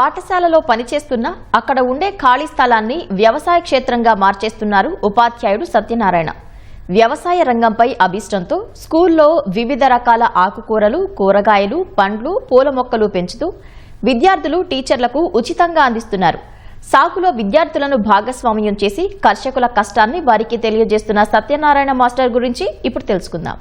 పాఠశాలలో పనిచేస్తున్న అక్కడ ఉండే ఖాళీ స్థలాన్ని వ్యవసాయ క్షేత్రంగా మార్చేస్తున్నారు ఉపాధ్యాయుడు సత్యనారాయణ. వ్యవసాయ రంగంపై అభిష్టంతో స్కూల్లో వివిధ రకాల ఆకుకూరలు కూరగాయలు పండ్లు పూల మొక్కలు పెంచుతూ విద్యార్థులు టీచర్లకు ఉచితంగా అందిస్తున్నారు. సాగులో విద్యార్థులను భాగస్వామ్యం చేసి కర్షకుల కష్టాన్ని వారికి తెలియజేస్తున్న సత్యనారాయణ మాస్టర్ గురించి ఇప్పుడు తెలుసుకుందాం.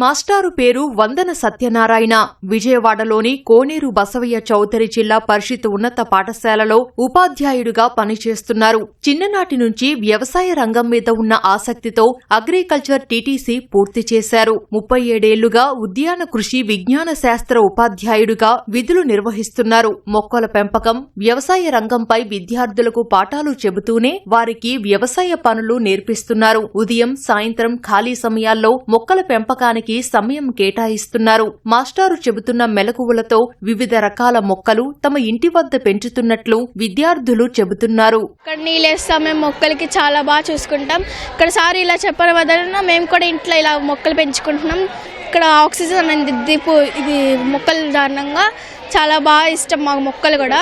మాస్టారు పేరు వందన సత్యనారాయణ. విజయవాడలోని కోనేరు బసవయ్య చౌదరి జిల్లా పరిషత్ ఉన్నత పాఠశాలలో ఉపాధ్యాయుడిగా పనిచేస్తున్నారు. చిన్ననాటి నుంచి వ్యవసాయ రంగం మీద ఉన్న ఆసక్తితో అగ్రికల్చర్ టీటీసీ పూర్తి చేశారు. ముప్పై ఏడేళ్ళుగా ఉద్యాన కృషి విజ్ఞాన శాస్త్ర ఉపాధ్యాయుడిగా విధులు నిర్వహిస్తున్నారు. మొక్కల పెంపకం వ్యవసాయ రంగంపై విద్యార్థులకు పాఠాలు చెబుతూనే వారికి వ్యవసాయ పనులు నేర్పిస్తున్నారు. ఉదయం సాయంత్రం ఖాళీ సమయాల్లో మొక్కల పెంపకానికి సమయం కేటాయిస్తున్నారు. మాస్టారు చెబుతున్న మెలకువలతో వివిధ రకాల మొక్కలు తమ ఇంటి వద్ద పెంచుతున్నట్లు విద్యార్థులు చెబుతున్నారు. ఇక్కడ నీళ్ళు మేము మొక్కలకి చాలా బాగా చూసుకుంటాం. ఇక్కడ సార్ ఇలా చెప్పడం వదలన మేము కూడా ఇంట్లో ఇలా మొక్కలు పెంచుకుంటున్నాం. ఇక్కడ ఆక్సిజన్ అనేది దీపు ఇది మొక్కల కారణంగా చాలా బాగా ఇష్టం మాకు మొక్కలు కూడా.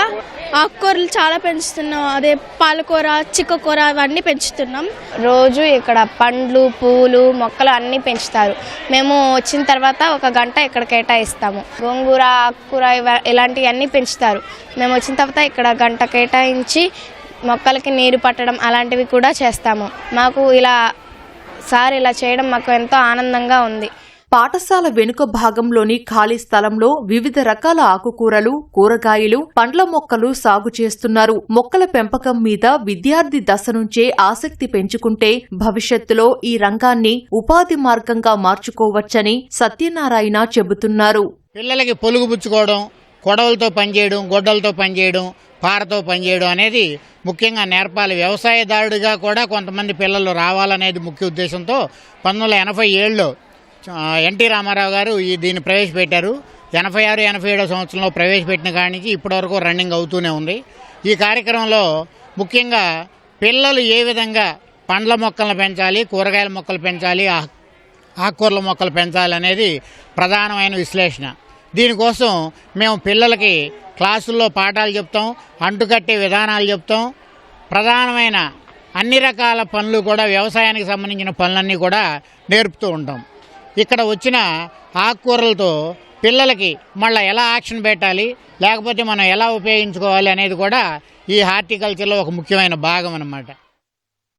ఆకుకూరలు చాలా పెంచుతున్నాం. అదే పాలకూర చిక్కకూర అవన్నీ పెంచుతున్నాం. రోజు ఇక్కడ పండ్లు పూలు మొక్కలు అన్నీ పెంచుతారు. మేము వచ్చిన తర్వాత ఒక గంట ఇక్కడ కేటాయిస్తాము. గోంగూర ఆకుకూర ఇవ- ఇలాంటివన్నీ పెంచుతారు. మేము వచ్చిన తర్వాత ఇక్కడ గంట కేటాయించి మొక్కలకి నీరు పట్టడం అలాంటివి కూడా చేస్తాము. మాకు ఇలా సార్ ఇలా చేయడం మాకు ఎంతో ఆనందంగా ఉంది. పాఠశాల వెనుక భాగంలోని ఖాళీ స్థలంలో వివిధ రకాల ఆకుకూరలు కూరగాయలు పండ్ల మొక్కలు సాగు చేస్తున్నారు. మొక్కల పెంపకం మీద విద్యార్థి దశ నుంచే ఆసక్తి పెంచుకుంటే భవిష్యత్తులో ఈ రంగాన్ని ఉపాధి మార్గంగా మార్చుకోవచ్చని సత్యనారాయణ చెబుతున్నారు. పిల్లలకి పొలుగు పుచ్చుకోవడం కొడవలతో పనిచేయడం గొడ్డలతో పనిచేయడం పారతో పనిచేయడం అనేది ముఖ్యంగా నేర్పాలి. వ్యవసాయదారుడిగా కూడా కొంతమంది పిల్లలు రావాలనేది ముఖ్య ఉద్దేశంతో పంతొమ్మిది వందల ఎనభై ఏడులో ఎన్టీ రామారావు గారు ఈ దీన్ని ప్రవేశపెట్టారు. ఎనభై ఆరు ఎనభై ఏడో సంవత్సరంలో ప్రవేశపెట్టిన కాడి ఇప్పటివరకు రన్నింగ్ అవుతూనే ఉంది. ఈ కార్యక్రమంలో ముఖ్యంగా పిల్లలు ఏ విధంగా పండ్ల మొక్కలను పెంచాలి కూరగాయల మొక్కలు పెంచాలి ఆకుకూరల మొక్కలు పెంచాలి అనేది ప్రధానమైన విశ్లేషణ. దీనికోసం మేము పిల్లలకి క్లాసుల్లో పాఠాలు చెప్తాం అంటుకట్టే విధానాలు చెప్తాం. ప్రధానమైన అన్ని రకాల పనులు కూడా వ్యవసాయానికి సంబంధించిన పనులన్నీ కూడా నేర్పుతూ ఉంటాం. ఇక్కడ వచ్చిన ఆకుకూరలతో పిల్లలకి మళ్ళీ ఎలా యాక్షన్ పెట్టాలి లేకపోతే మనం ఎలా ఉపయోగించుకోవాలి అనేది కూడా ఈ హార్టికల్చర్లో ఒక ముఖ్యమైన భాగం అన్నమాట.